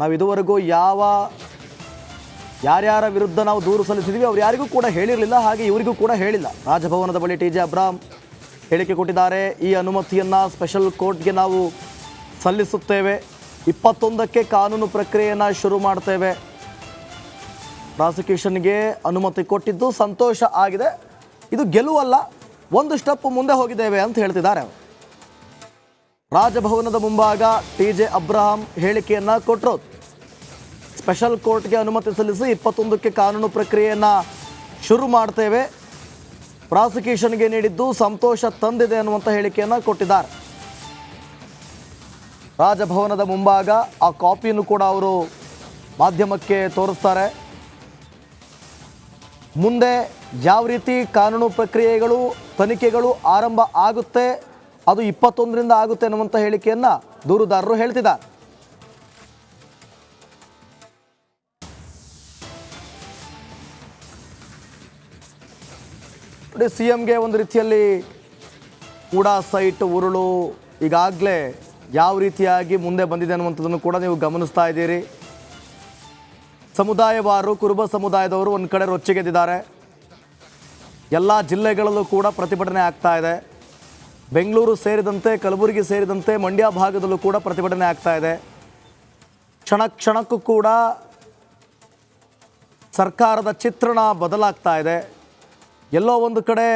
ನಾವು ಇದುವರೆಗೂ ಯಾವ ಯಾರ್ಯಾರ ವಿರುದ್ಧ ನಾವು ದೂರು ಸಲ್ಲಿಸಿದ್ವಿ, ಅವ್ರು ಯಾರಿಗೂ ಕೂಡ ಹೇಳಿರಲಿಲ್ಲ, ಹಾಗೆ ಇವರಿಗೂ ಕೂಡ ಹೇಳಿಲ್ಲ. ರಾಜಭವನದ ಬಳಿ ಟಿ ಜೆ ಅಬ್ರಾಮ್ ಹೇಳಿಕೆ ಕೊಟ್ಟಿದ್ದಾರೆ. ಈ ಅನುಮತಿಯನ್ನು ಸ್ಪೆಷಲ್ ಕೋರ್ಟ್ಗೆ ನಾವು ಸಲ್ಲಿಸುತ್ತೇವೆ. ಇಪ್ಪತ್ತೊಂದಕ್ಕೆ ಕಾನೂನು ಪ್ರಕ್ರಿಯೆಯನ್ನು ಶುರು ಮಾಡ್ತೇವೆ. ಪ್ರಾಸಿಕ್ಯೂಷನ್ಗೆ ಅನುಮತಿ ಕೊಟ್ಟಿದ್ದು ಸಂತೋಷ ಆಗಿದೆ. ಇದು ಗೆಲುವಲ್ಲ, ಒಂದು ಸ್ಟೆಪ್ ಮುಂದೆ ಹೋಗಿದ್ದೇವೆ ಅಂತ ಹೇಳ್ತಿದ್ದಾರೆ ರಾಜಭವನದ ಮುಂಭಾಗ ಟಿ ಜೆ ಅಬ್ರಹಾಂ ಹೇಳಿಕೆಯನ್ನು ಕೊಟ್ಟರು ಸ್ಪೆಷಲ್ ಕೋರ್ಟ್ಗೆ ಅನುಮತಿ ಸಲ್ಲಿಸಿ ಇಪ್ಪತ್ತೊಂದಕ್ಕೆ ಕಾನೂನು ಪ್ರಕ್ರಿಯೆಯನ್ನು ಶುರು ಮಾಡ್ತೇವೆ. ಪ್ರಾಸಿಕ್ಯೂಷನ್ಗೆ ನೀಡಿದ್ದು ಸಂತೋಷ ತಂದಿದೆ ಅನ್ನುವಂಥ ಹೇಳಿಕೆಯನ್ನು ಕೊಟ್ಟಿದ್ದಾರೆ. ರಾಜಭವನದ ಮುಂಭಾಗ ಆ ಕಾಪಿಯನ್ನು ಕೂಡ ಅವರು ಮಾಧ್ಯಮಕ್ಕೆ ತೋರಿಸ್ತಾರೆ. ಮುಂದೆ ಯಾವ ರೀತಿ ಕಾನೂನು ಪ್ರಕ್ರಿಯೆಗಳು, ತನಿಖೆಗಳು ಆರಂಭ ಆಗುತ್ತೆ ಅದು ಇಪ್ಪತ್ತೊಂದರಿಂದ ಆಗುತ್ತೆ ಅನ್ನುವಂಥ ಹೇಳಿಕೆಯನ್ನು ದೂರುದಾರರು ಹೇಳ್ತಿದ್ದಾರೆ. ನೋಡಿ ಸಿ ಎಂಗೆ ಒಂದು ರೀತಿಯಲ್ಲಿ ಕೂಡ ಸೈಟ್ ಉರುಳು ಈಗಾಗಲೇ ಯಾವ ರೀತಿಯಾಗಿ ಮುಂದೆ ಬಂದಿದೆ ಅನ್ನುವಂಥದ್ದನ್ನು ಕೂಡ ನೀವು ಗಮನಿಸ್ತಾ ಇದ್ದೀರಿ. ಸಮುದಾಯವಾರು, ಕುರುಬ ಸಮುದಾಯದವರು ಒಂದು ಕಡೆ ರೊಚ್ಚಿಗೆದ್ದಿದ್ದಾರೆ. ಎಲ್ಲ ಜಿಲ್ಲೆಗಳಲ್ಲೂ ಕೂಡ ಪ್ರತಿಭಟನೆ ಆಗ್ತಾ ಇದೆ. ಬೆಂಗಳೂರು ಸೇರಿದಂತೆ, ಕಲಬುರಗಿ ಸೇರಿದಂತೆ ಮಂಡ್ಯ ಭಾಗದಲ್ಲೂ ಕೂಡ ಪ್ರತಿಭಟನೆ ಆಗ್ತಾ ಇದೆ. ಕ್ಷಣ ಕ್ಷಣಕ್ಕೂ ಕೂಡ ಸರ್ಕಾರದ ಚಿತ್ರಣ ಬದಲಾಗ್ತಾ ಇದೆ. ಎಲ್ಲೋ ಒಂದು ಕಡೆ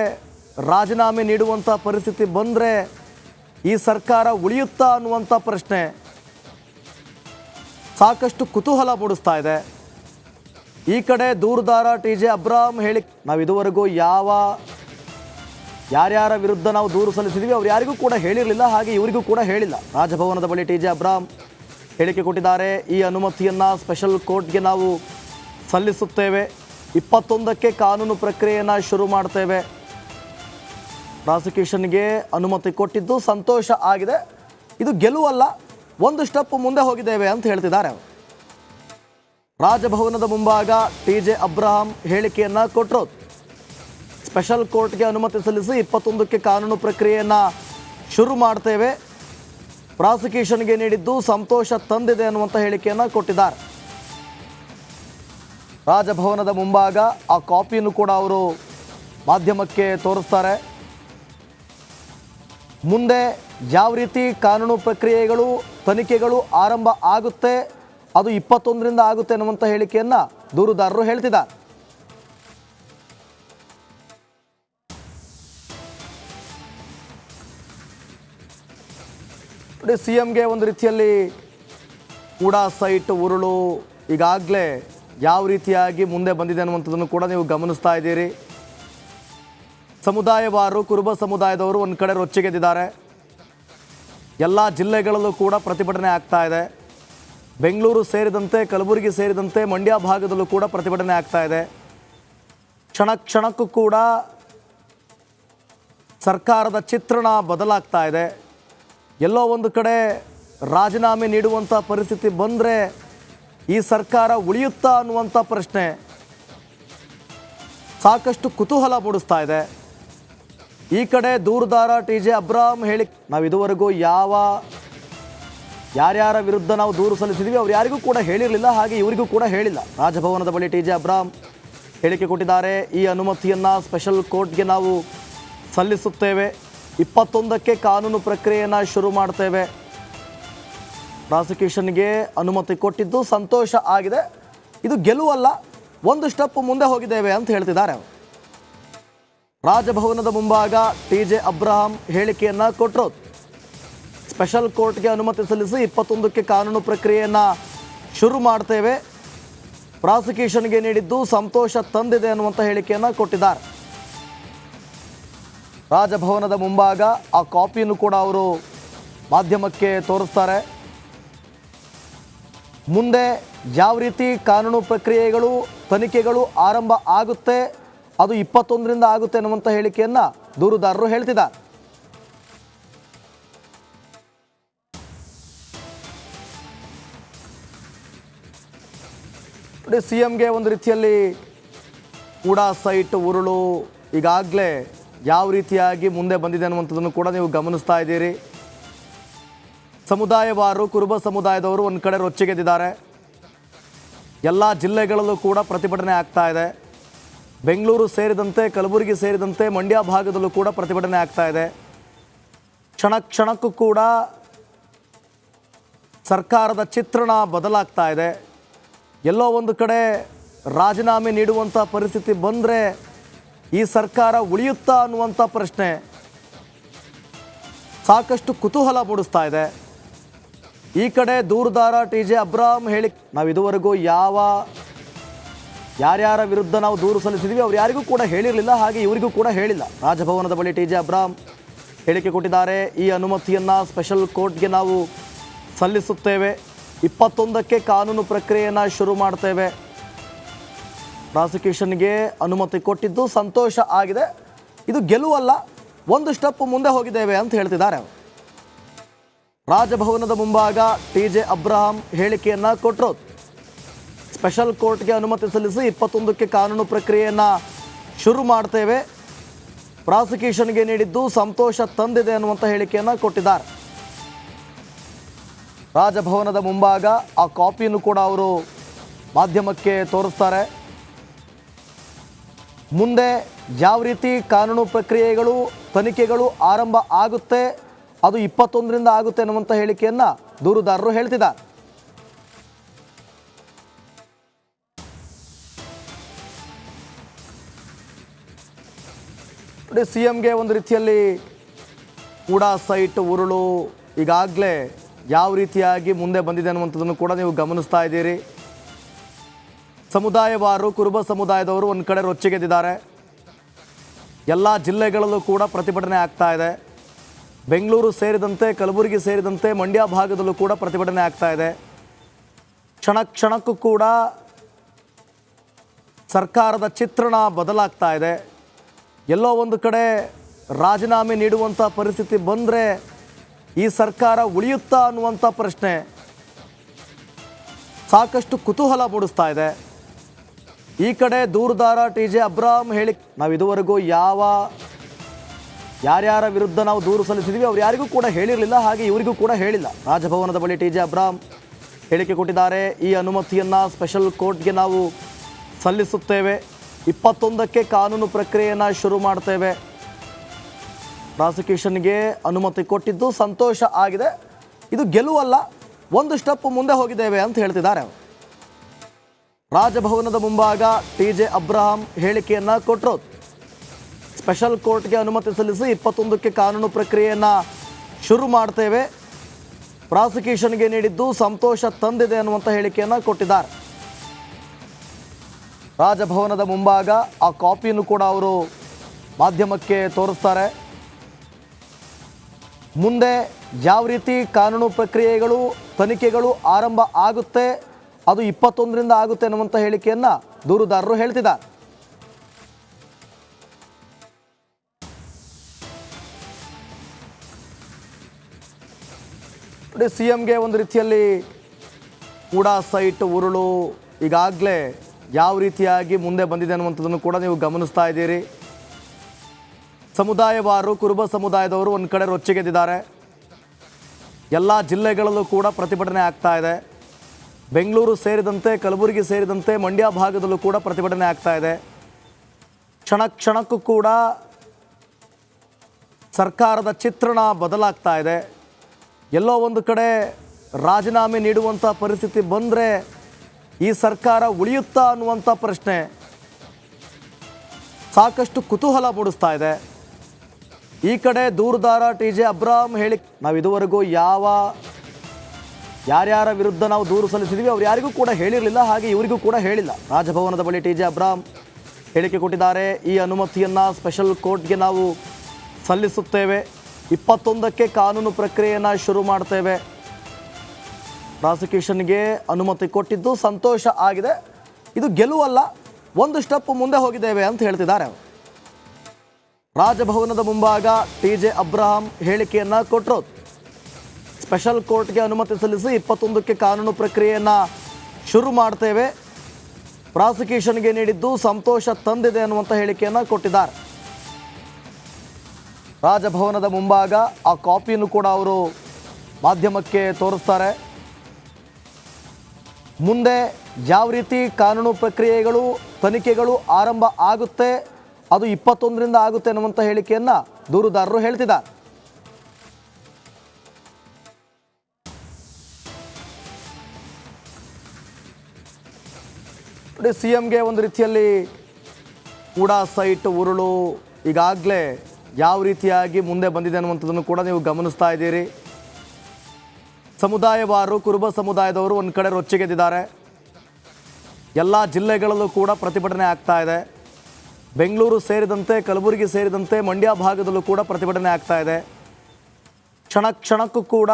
ರಾಜೀನಾಮೆ ನೀಡುವಂಥ ಪರಿಸ್ಥಿತಿ ಬಂದರೆ ಈ ಸರ್ಕಾರ ಉಳಿಯುತ್ತಾ ಅನ್ನುವಂಥ ಪ್ರಶ್ನೆ ಸಾಕಷ್ಟು ಕುತೂಹಲ ಮೂಡಿಸ್ತಾ ಇದೆ. ಈ ಕಡೆ ದೂರದಾರ ಟಿ ಜೆ ಅಬ್ರಾಹಂ ಹೇಳಿ ನಾವು ಇದುವರೆಗೂ ಯಾವ ಯಾರ್ಯಾರ ವಿರುದ್ಧ ನಾವು ದೂರು ಸಲ್ಲಿಸಿದ್ವಿ, ಅವ್ರು ಯಾರಿಗೂ ಕೂಡ ಹೇಳಿರಲಿಲ್ಲ, ಹಾಗೆ ಇವರಿಗೂ ಕೂಡ ಹೇಳಿಲ್ಲ. ರಾಜಭವನದ ಬಳಿ ಟಿ ಜೆ ಅಬ್ರಾಮ್ ಹೇಳಿಕೆ ಕೊಟ್ಟಿದ್ದಾರೆ. ಈ ಅನುಮತಿಯನ್ನು ಸ್ಪೆಷಲ್ ಕೋರ್ಟ್ಗೆ ನಾವು ಸಲ್ಲಿಸುತ್ತೇವೆ. ಇಪ್ಪತ್ತೊಂದಕ್ಕೆ ಕಾನೂನು ಪ್ರಕ್ರಿಯೆಯನ್ನು ಶುರು ಮಾಡ್ತೇವೆ. ಪ್ರಾಸಿಕ್ಯೂಷನ್ಗೆ ಅನುಮತಿ ಕೊಟ್ಟಿದ್ದು ಸಂತೋಷ ಆಗಿದೆ. ಇದು ಗೆಲುವಲ್ಲ, ಒಂದು ಸ್ಟೆಪ್ ಮುಂದೆ ಹೋಗಿದ್ದೇವೆ ಅಂತ ಹೇಳ್ತಿದ್ದಾರೆ ಅವರು. ರಾಜಭವನದ ಮುಂಭಾಗ ಟಿ ಜೆ ಅಬ್ರಹಾಂ ಹೇಳಿಕೆಯನ್ನು ಕೊಟ್ಟರು ಸ್ಪೆಷಲ್ ಕೋರ್ಟ್ಗೆ ಅನುಮತಿ ಸಲ್ಲಿಸಿ ಇಪ್ಪತ್ತೊಂದಕ್ಕೆ ಕಾನೂನು ಪ್ರಕ್ರಿಯೆಯನ್ನು ಶುರು ಮಾಡ್ತೇವೆ. ಪ್ರಾಸಿಕ್ಯೂಷನ್ಗೆ ನೀಡಿದ್ದು ಸಂತೋಷ ತಂದಿದೆ ಅನ್ನುವಂಥ ಹೇಳಿಕೆಯನ್ನು ಕೊಟ್ಟಿದ್ದಾರೆ. ರಾಜಭವನದ ಮುಂಭಾಗ ಆ ಕಾಪಿಯನ್ನು ಕೂಡ ಅವರು ಮಾಧ್ಯಮಕ್ಕೆ ತೋರಿಸ್ತಾರೆ. ಮುಂದೆ ಯಾವ ರೀತಿ ಕಾನೂನು ಪ್ರಕ್ರಿಯೆಗಳು, ತನಿಖೆಗಳು ಆರಂಭ ಆಗುತ್ತೆ, ಅದು ಇಪ್ಪತ್ತೊಂದರಿಂದ ಆಗುತ್ತೆ ಅನ್ನುವಂಥ ಹೇಳಿಕೆಯನ್ನು ದೂರುದಾರರು ಹೇಳ್ತಿದ್ದಾರೆ. ಸಿ ಎಮ್ಗೆ ಒಂದು ರೀತಿಯಲ್ಲಿ ಕೂಡ ಸೈಟ್ ಉರುಳು ಈಗಾಗಲೇ ಯಾವ ರೀತಿಯಾಗಿ ಮುಂದೆ ಬಂದಿದೆ ಅನ್ನುವಂಥದ್ದನ್ನು ಕೂಡ ನೀವು ಗಮನಿಸ್ತಾ ಇದ್ದೀರಿ. ಸಮುದಾಯವಾರು, ಕುರುಬ ಸಮುದಾಯದವರು ಒಂದು ಕಡೆ ರೊಚ್ಚಿಗೆದ್ದಿದ್ದಾರೆ. ಎಲ್ಲ ಜಿಲ್ಲೆಗಳಲ್ಲೂ ಕೂಡ ಪ್ರತಿಭಟನೆ ಆಗ್ತಾ ಇದೆ. ಬೆಂಗಳೂರು ಸೇರಿದಂತೆ, ಕಲಬುರಗಿ ಸೇರಿದಂತೆ ಮಂಡ್ಯ ಭಾಗದಲ್ಲೂ ಕೂಡ ಪ್ರತಿಭಟನೆ ಆಗ್ತಾ ಇದೆ. ಕ್ಷಣ ಕ್ಷಣಕ್ಕೂ ಕೂಡ ಸರ್ಕಾರದ ಚಿತ್ರಣ ಬದಲಾಗ್ತಾ ಇದೆ. ಎಲ್ಲೋ ಒಂದು ಕಡೆ ರಾಜೀನಾಮೆ ನೀಡುವಂಥ ಪರಿಸ್ಥಿತಿ ಬಂದರೆ ಈ ಸರ್ಕಾರ ಉಳಿಯುತ್ತಾ ಅನ್ನುವಂಥ ಪ್ರಶ್ನೆ ಸಾಕಷ್ಟು ಕುತೂಹಲ ಮೂಡಿಸ್ತಾ ಇದೆ. ಈ ಕಡೆ ದೂರದಾರ ಟಿ ಜೆ ಅಬ್ರಾಹಂ ಹೇಳಿ, ನಾವು ಇದುವರೆಗೂ ಯಾವ, ಯಾರ್ಯಾರ ವಿರುದ್ಧ ನಾವು ದೂರು ಸಲ್ಲಿಸಿದ್ದೀವಿ ಅವ್ರು ಯಾರಿಗೂ ಕೂಡ ಹೇಳಿರಲಿಲ್ಲ, ಹಾಗೆ ಇವರಿಗೂ ಕೂಡ ಹೇಳಿಲ್ಲ. ರಾಜಭವನದ ಬಳಿ ಟಿ ಜೆ ಅಬ್ರಾಹಂ ಹೇಳಿಕೆ ಕೊಟ್ಟಿದ್ದಾರೆ, ಈ ಅನುಮತಿಯನ್ನು ಸ್ಪೆಷಲ್ ಕೋರ್ಟ್ಗೆ ನಾವು ಸಲ್ಲಿಸುತ್ತೇವೆ. ಇಪ್ಪತ್ತೊಂದಕ್ಕೆ ಕಾನೂನು ಪ್ರಕ್ರಿಯೆಯನ್ನು ಶುರು ಮಾಡ್ತೇವೆ. ಪ್ರಾಸಿಕ್ಯೂಷನ್ಗೆ ಅನುಮತಿ ಕೊಟ್ಟಿದ್ದು ಸಂತೋಷ ಆಗಿದೆ. ಇದು ಗೆಲುವಲ್ಲ, ಒಂದು ಸ್ಟೆಪ್ ಮುಂದೆ ಹೋಗಿದ್ದೇವೆ ಅಂತ ಹೇಳ್ತಿದ್ದಾರೆ ಅವರು. ರಾಜಭವನದ ಮುಂಭಾಗ ಟಿ ಜೆ ಅಬ್ರಹಾಂ ಹೇಳಿಕೆಯನ್ನು ಕೊಟ್ಟರು ಸ್ಪೆಷಲ್ ಕೋರ್ಟ್ಗೆ ಅನುಮತಿ ಸಲ್ಲಿಸಿ ಇಪ್ಪತ್ತೊಂದಕ್ಕೆ ಕಾನೂನು ಪ್ರಕ್ರಿಯೆಯನ್ನು ಶುರು ಮಾಡ್ತೇವೆ. ಪ್ರಾಸಿಕ್ಯೂಷನ್ಗೆ ನೀಡಿದ್ದು ಸಂತೋಷ ತಂದಿದೆ ಅನ್ನುವಂಥ ಹೇಳಿಕೆಯನ್ನು ಕೊಟ್ಟಿದ್ದಾರೆ. ರಾಜಭವನದ ಮುಂಭಾಗ ಆ ಕಾಪಿಯನ್ನು ಕೂಡ ಅವರು ಮಾಧ್ಯಮಕ್ಕೆ ತೋರಿಸ್ತಾರೆ. ಮುಂದೆ ಯಾವ ರೀತಿ ಕಾನೂನು ಪ್ರಕ್ರಿಯೆಗಳು, ತನಿಖೆಗಳು ಆರಂಭ ಆಗುತ್ತೆ, ಅದು ಇಪ್ಪತ್ತೊಂದರಿಂದ ಆಗುತ್ತೆ ಅನ್ನುವಂಥ ಹೇಳಿಕೆಯನ್ನು ದೂರುದಾರರು ಹೇಳ್ತಿದ್ದಾರೆ. ನೋಡಿ, ಸಿ ಎಂಗೆ ಒಂದು ರೀತಿಯಲ್ಲಿ ಕೂಡ ಸೈಟ್ ಉರುಳು ಈಗಾಗಲೇ ಯಾವ ರೀತಿಯಾಗಿ ಮುಂದೆ ಬಂದಿದೆ ಅನ್ನುವಂಥದ್ದನ್ನು ಕೂಡ ನೀವು ಗಮನಿಸ್ತಾ ಇದ್ದೀರಿ. ಸಮುದಾಯವಾರು, ಕುರುಬ ಸಮುದಾಯದವರು ಒಂದು ಕಡೆ ರೊಚ್ಚಿಗೆದ್ದಿದ್ದಾರೆ. ಎಲ್ಲ ಜಿಲ್ಲೆಗಳಲ್ಲೂ ಕೂಡ ಪ್ರತಿಭಟನೆ ಆಗ್ತಾ ಇದೆ. ಬೆಂಗಳೂರು ಸೇರಿದಂತೆ, ಕಲಬುರಗಿ ಸೇರಿದಂತೆ ಮಂಡ್ಯ ಭಾಗದಲ್ಲೂ ಕೂಡ ಪ್ರತಿಭಟನೆ ಆಗ್ತಾ ಇದೆ. ಕ್ಷಣ ಕ್ಷಣಕ್ಕೂ ಕೂಡ ಸರ್ಕಾರದ ಚಿತ್ರಣ ಬದಲಾಗ್ತಾ ಇದೆ. ಎಲ್ಲೋ ಒಂದು ಕಡೆ ರಾಜೀನಾಮೆ ನೀಡುವಂಥ ಪರಿಸ್ಥಿತಿ ಬಂದರೆ ಈ ಸರ್ಕಾರ ಉಳಿಯುತ್ತಾ ಅನ್ನುವಂಥ ಪ್ರಶ್ನೆ ಸಾಕಷ್ಟು ಕುತೂಹಲ ಮೂಡಿಸ್ತಾ ಇದೆ. ಈ ಕಡೆ ದೂರದಾರ ಟಿ ಜೆ ಅಬ್ರಾಮ್ ಹೇಳಿ, ನಾವು ಇದುವರೆಗೂ ಯಾವ, ಯಾರ್ಯಾರ ವಿರುದ್ಧ ನಾವು ದೂರು ಸಲ್ಲಿಸಿದ್ವಿ, ಅವ್ರು ಯಾರಿಗೂ ಕೂಡ ಹೇಳಿರಲಿಲ್ಲ, ಹಾಗೆ ಇವರಿಗೂ ಕೂಡ ಹೇಳಿಲ್ಲ. ರಾಜಭವನದ ಬಳಿ ಟಿ ಜೆ ಅಬ್ರಾಮ್ ಹೇಳಿಕೆ ಕೊಟ್ಟಿದ್ದಾರೆ. ಈ ಅನುಮತಿಯನ್ನು ಸ್ಪೆಷಲ್ ಕೋರ್ಟ್ಗೆ ನಾವು ಸಲ್ಲಿಸುತ್ತೇವೆ. ಇಪ್ಪತ್ತೊಂದಕ್ಕೆ ಕಾನೂನು ಪ್ರಕ್ರಿಯೆಯನ್ನು ಶುರು ಮಾಡ್ತೇವೆ. ಪ್ರಾಸಿಕ್ಯೂಷನ್ಗೆ ಅನುಮತಿ ಕೊಟ್ಟಿದ್ದು ಸಂತೋಷ ಆಗಿದೆ. ಇದು ಗೆಲುವಲ್ಲ, ಒಂದು ಸ್ಟೆಪ್ ಮುಂದೆ ಹೋಗಿದ್ದೇವೆ ಅಂತ ಹೇಳ್ತಿದ್ದಾರೆ ಅವರು. ರಾಜಭವನದ ಮುಂಭಾಗ ಟಿ ಜೆ ಅಬ್ರಹಾಂ ಹೇಳಿಕೆಯನ್ನು ಕೊಟ್ಟರು ಸ್ಪೆಷಲ್ ಕೋರ್ಟ್ಗೆ ಅನುಮತಿ ಸಲ್ಲಿಸಿ ಇಪ್ಪತ್ತೊಂದಕ್ಕೆ ಕಾನೂನು ಪ್ರಕ್ರಿಯೆಯನ್ನು ಶುರು ಮಾಡ್ತೇವೆ. ಪ್ರಾಸಿಕ್ಯೂಷನ್ಗೆ ನೀಡಿದ್ದು ಸಂತೋಷ ತಂದಿದೆ ಅನ್ನುವಂಥ ಹೇಳಿಕೆಯನ್ನು ಕೊಟ್ಟಿದ್ದಾರೆ. ರಾಜಭವನದ ಮುಂಭಾಗ ಆ ಕಾಪಿಯನ್ನು ಕೂಡ ಅವರು ಮಾಧ್ಯಮಕ್ಕೆ ತೋರಿಸ್ತಾರೆ. ಮುಂದೆ ಯಾವ ರೀತಿ ಕಾನೂನು ಪ್ರಕ್ರಿಯೆಗಳು, ತನಿಖೆಗಳು ಆರಂಭ ಆಗುತ್ತೆ, ಅದು ಇಪ್ಪತ್ತೊಂದರಿಂದ ಆಗುತ್ತೆ ಅನ್ನುವಂಥ ಹೇಳಿಕೆಯನ್ನು ದೂರುದಾರರು ಹೇಳ್ತಿದ್ದಾರೆ. ನೋಡಿ ಸಿ ಎಂಗೆ ಒಂದು ರೀತಿಯಲ್ಲಿ ಕೂಡ ಸೈಟ್ ಉರುಳು ಈಗಾಗಲೇ ಯಾವ ರೀತಿಯಾಗಿ ಮುಂದೆ ಬಂದಿದೆ ಅನ್ನುವಂಥದ್ದನ್ನು ಕೂಡ ನೀವು ಗಮನಿಸ್ತಾ ಇದ್ದೀರಿ. ಸಮುದಾಯವಾರು, ಕುರುಬ ಸಮುದಾಯದವರು ಒಂದು ಕಡೆ ರೊಚ್ಚಿಗೆದ್ದಿದ್ದಾರೆ. ಎಲ್ಲ ಜಿಲ್ಲೆಗಳಲ್ಲೂ ಕೂಡ ಪ್ರತಿಭಟನೆ ಆಗ್ತಾ ಇದೆ. ಬೆಂಗಳೂರು ಸೇರಿದಂತೆ, ಕಲಬುರಗಿ ಸೇರಿದಂತೆ ಮಂಡ್ಯ ಭಾಗದಲ್ಲೂ ಕೂಡ ಪ್ರತಿಭಟನೆ ಆಗ್ತಾ ಇದೆ. ಕ್ಷಣ ಕ್ಷಣಕ್ಕೂ ಕೂಡ ಸರ್ಕಾರದ ಚಿತ್ರಣ ಬದಲಾಗ್ತಾ ಇದೆ. ಎಲ್ಲೋ ಒಂದು ಕಡೆ ರಾಜೀನಾಮೆ ನೀಡುವಂಥ ಪರಿಸ್ಥಿತಿ ಬಂದರೆ ಈ ಸರ್ಕಾರ ಉಳಿಯುತ್ತಾ ಅನ್ನುವಂಥ ಪ್ರಶ್ನೆ ಸಾಕಷ್ಟು ಕುತೂಹಲ ಮೂಡಿಸ್ತಾ ಇದೆ. ಈ ಕಡೆ ದೂರದಾರ ಟಿ ಜೆ ಅಬ್ರಾಮ್ ಹೇಳಿ, ನಾವು ಇದುವರೆಗೂ ಯಾವ, ಯಾರ್ಯಾರ ವಿರುದ್ಧ ನಾವು ದೂರು ಸಲ್ಲಿಸಿದ್ದೀವಿ ಅವ್ರು ಯಾರಿಗೂ ಕೂಡ ಹೇಳಿರಲಿಲ್ಲ, ಹಾಗೆ ಇವರಿಗೂ ಕೂಡ ಹೇಳಿಲ್ಲ. ರಾಜಭವನದ ಬಳಿ ಟಿ ಜೆ ಅಬ್ರಾಮ್ ಹೇಳಿಕೆ ಕೊಟ್ಟಿದ್ದಾರೆ. ಈ ಅನುಮತಿಯನ್ನು ಸ್ಪೆಷಲ್ ಕೋರ್ಟ್ಗೆ ನಾವು ಸಲ್ಲಿಸುತ್ತೇವೆ. ಇಪ್ಪತ್ತೊಂದಕ್ಕೆ ಕಾನೂನು ಪ್ರಕ್ರಿಯೆಯನ್ನು ಶುರು ಮಾಡ್ತೇವೆ. ಪ್ರಾಸಿಕ್ಯೂಷನ್ಗೆ ಅನುಮತಿ ಕೊಟ್ಟಿದ್ದು ಸಂತೋಷ ಆಗಿದೆ. ಇದು ಗೆಲುವಲ್ಲ, ಒಂದು ಸ್ಟೆಪ್ ಮುಂದೆ ಹೋಗಿದ್ದೇವೆ ಅಂತ ಹೇಳ್ತಿದ್ದಾರೆ ಅವರು. ರಾಜಭವನದ ಮುಂಭಾಗ ಟಿ ಜೆ ಅಬ್ರಹಾಂ ಹೇಳಿಕೆಯನ್ನು ಕೊಟ್ಟರು ಸ್ಪೆಷಲ್ ಕೋರ್ಟ್ಗೆ ಅನುಮತಿ ಸಲ್ಲಿಸಿ ಇಪ್ಪತ್ತೊಂದಕ್ಕೆ ಕಾನೂನು ಪ್ರಕ್ರಿಯೆಯನ್ನು ಶುರು ಮಾಡ್ತೇವೆ. ಪ್ರಾಸಿಕ್ಯೂಷನ್ಗೆ ನೀಡಿದ್ದು ಸಂತೋಷ ತಂದಿದೆ ಅನ್ನುವಂಥ ಹೇಳಿಕೆಯನ್ನು ಕೊಟ್ಟಿದ್ದಾರೆ. ರಾಜಭವನದ ಮುಂಭಾಗ ಆ ಕಾಪಿಯನ್ನು ಕೂಡ ಅವರು ಮಾಧ್ಯಮಕ್ಕೆ ತೋರಿಸ್ತಾರೆ. ಮುಂದೆ ಯಾವ ರೀತಿ ಕಾನೂನು ಪ್ರಕ್ರಿಯೆಗಳು, ತನಿಖೆಗಳು ಆರಂಭ ಆಗುತ್ತೆ ಅದು ಇಪ್ಪತ್ತೊಂದರಿಂದ ಆಗುತ್ತೆ ಅನ್ನುವಂಥ ಹೇಳಿಕೆಯನ್ನು ದೂರುದಾರರು ಹೇಳ್ತಿದ್ದಾರೆ. ನೋಡಿ ಸಿ ಎಂಗೆ ಒಂದು ರೀತಿಯಲ್ಲಿ ಕೂಡ ಸೈಟ್ ಉರುಳು ಈಗಾಗಲೇ ಯಾವ ರೀತಿಯಾಗಿ ಮುಂದೆ ಬಂದಿದೆ ಅನ್ನುವಂಥದ್ದನ್ನು ಕೂಡ ನೀವು ಗಮನಿಸ್ತಾ ಇದ್ದೀರಿ. ಸಮುದಾಯವಾರು, ಕುರುಬ ಸಮುದಾಯದವರು ಒಂದು ಕಡೆ ರೊಚ್ಚಿಗೆದ್ದಿದ್ದಾರೆ. ಎಲ್ಲ ಜಿಲ್ಲೆಗಳಲ್ಲೂ ಕೂಡ ಪ್ರತಿಭಟನೆ ಆಗ್ತಾ ಇದೆ. ಬೆಂಗಳೂರು ಸೇರಿದಂತೆ, ಕಲಬುರಗಿ ಸೇರಿದಂತೆ ಮಂಡ್ಯ ಭಾಗದಲ್ಲೂ ಕೂಡ ಪ್ರತಿಭಟನೆ ಆಗ್ತಾ ಇದೆ. ಕ್ಷಣ ಕ್ಷಣಕ್ಕೂ ಕೂಡ ಸರ್ಕಾರದ ಚಿತ್ರಣ ಬದಲಾಗ್ತಾ ಇದೆ. ಎಲ್ಲೋ ಒಂದು ಕಡೆ ರಾಜೀನಾಮೆ ನೀಡುವಂಥ ಪರಿಸ್ಥಿತಿ ಬಂದರೆ ಈ ಸರ್ಕಾರ ಉಳಿಯುತ್ತಾ ಅನ್ನುವಂಥ ಪ್ರಶ್ನೆ ಸಾಕಷ್ಟು ಕುತೂಹಲ ಮೂಡಿಸ್ತಾ ಇದೆ. ಈ ಕಡೆ ದೂರದಾರ ಟಿ ಜೆ ಅಬ್ರಾಮ್ ಹೇಳಿ ನಾವು ಇದುವರೆಗೂ ಯಾವ ಯಾರ್ಯಾರ ವಿರುದ್ಧ ನಾವು ದೂರು ಸಲ್ಲಿಸಿದ್ವಿ, ಅವ್ರು ಯಾರಿಗೂ ಕೂಡ ಹೇಳಿರಲಿಲ್ಲ, ಹಾಗೆ ಇವರಿಗೂ ಕೂಡ ಹೇಳಿಲ್ಲ. ರಾಜಭವನದ ಬಳಿ ಟಿ ಜೆ ಅಬ್ರಾಮ್ ಹೇಳಿಕೆ ಕೊಟ್ಟಿದ್ದಾರೆ. ಈ ಅನುಮತಿಯನ್ನು ಸ್ಪೆಷಲ್ ಕೋರ್ಟ್ಗೆ ನಾವು ಸಲ್ಲಿಸುತ್ತೇವೆ. ಇಪ್ಪತ್ತೊಂದಕ್ಕೆ ಕಾನೂನು ಪ್ರಕ್ರಿಯೆಯನ್ನು ಶುರು ಮಾಡ್ತೇವೆ. ಪ್ರಾಸಿಕ್ಯೂಷನ್ಗೆ ಅನುಮತಿ ಕೊಟ್ಟಿದ್ದು ಸಂತೋಷ ಆಗಿದೆ. ಇದು ಗೆಲುವಲ್ಲ, ಒಂದು ಸ್ಟೆಪ್ ಮುಂದೆ ಹೋಗಿದ್ದೇವೆ ಅಂತ ಹೇಳ್ತಿದ್ದಾರೆ ಅವರು. ರಾಜಭವನದ ಮುಂಭಾಗ ಟಿ ಜೆ ಅಬ್ರಹಾಂ ಹೇಳಿಕೆಯನ್ನು ಕೊಟ್ಟರು ಸ್ಪೆಷಲ್ ಕೋರ್ಟ್ಗೆ ಅನುಮತಿ ಸಲ್ಲಿಸಿ ಇಪ್ಪತ್ತೊಂದಕ್ಕೆ ಕಾನೂನು ಪ್ರಕ್ರಿಯೆಯನ್ನು ಶುರು ಮಾಡ್ತೇವೆ. ಪ್ರಾಸಿಕ್ಯೂಷನ್ಗೆ ನೀಡಿದ್ದು ಸಂತೋಷ ತಂದಿದೆ ಅನ್ನುವಂಥ ಹೇಳಿಕೆಯನ್ನು ಕೊಟ್ಟಿದ್ದಾರೆ. ರಾಜಭವನದ ಮುಂಭಾಗ ಆ ಕಾಪಿಯನ್ನು ಕೂಡ ಅವರು ಮಾಧ್ಯಮಕ್ಕೆ ತೋರಿಸ್ತಾರೆ. ಮುಂದೆ ಯಾವ ರೀತಿ ಕಾನೂನು ಪ್ರಕ್ರಿಯೆಗಳು, ತನಿಖೆಗಳು ಆರಂಭ ಆಗುತ್ತೆ, ಅದು ಇಪ್ಪತ್ತೊಂದರಿಂದ ಆಗುತ್ತೆ ಅನ್ನುವಂಥ ಹೇಳಿಕೆಯನ್ನು ದೂರುದಾರರು ಹೇಳ್ತಿದ್ದಾರೆ. ಸಿ ಎಂಗೆ ಒಂದು ರೀತಿಯಲ್ಲಿ ಕೂಡ ಸೈಟ್ ಉರುಳು ಈಗಾಗಲೇ ಯಾವ ರೀತಿಯಾಗಿ ಮುಂದೆ ಬಂದಿದೆ ಅನ್ನುವಂಥದ್ದನ್ನು ಕೂಡ ನೀವು ಗಮನಿಸ್ತಾ ಇದ್ದೀರಿ. ಸಮುದಾಯವಾರು, ಕುರುಬ ಸಮುದಾಯದವರು ಒಂದು ಕಡೆ ರೊಚ್ಚಿಗೆದ್ದಿದ್ದಾರೆ. ಎಲ್ಲ ಜಿಲ್ಲೆಗಳಲ್ಲೂ ಕೂಡ ಪ್ರತಿಭಟನೆ ಆಗ್ತಾ ಇದೆ. ಬೆಂಗಳೂರು ಸೇರಿದಂತೆ, ಕಲಬುರಗಿ ಸೇರಿದಂತೆ ಮಂಡ್ಯ ಭಾಗದಲ್ಲೂ ಕೂಡ ಪ್ರತಿಭಟನೆ ಆಗ್ತಾ ಇದೆ. ಕ್ಷಣ ಕ್ಷಣಕ್ಕೂ ಕೂಡ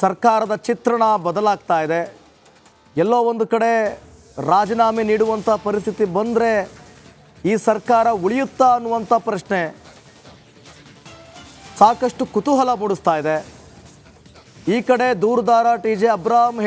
ಸರ್ಕಾರದ ಚಿತ್ರಣ ಬದಲಾಗ್ತಾ ಇದೆ. ಎಲ್ಲೋ ಒಂದು ಕಡೆ ರಾಜೀನಾಮೆ ನೀಡುವಂಥ ಪರಿಸ್ಥಿತಿ ಬಂದರೆ ಈ ಸರ್ಕಾರ ಉಳಿಯುತ್ತಾ ಅನ್ನುವಂಥ ಪ್ರಶ್ನೆ ಸಾಕಷ್ಟು ಕುತೂಹಲ ಮೂಡಿಸ್ತಾ ಇದೆ. ಈ ಕಡೆ ದೂರುದಾರ ಟಿ ಜೆ ಅಬ್ರಾಮ್ ಹೇಳಿ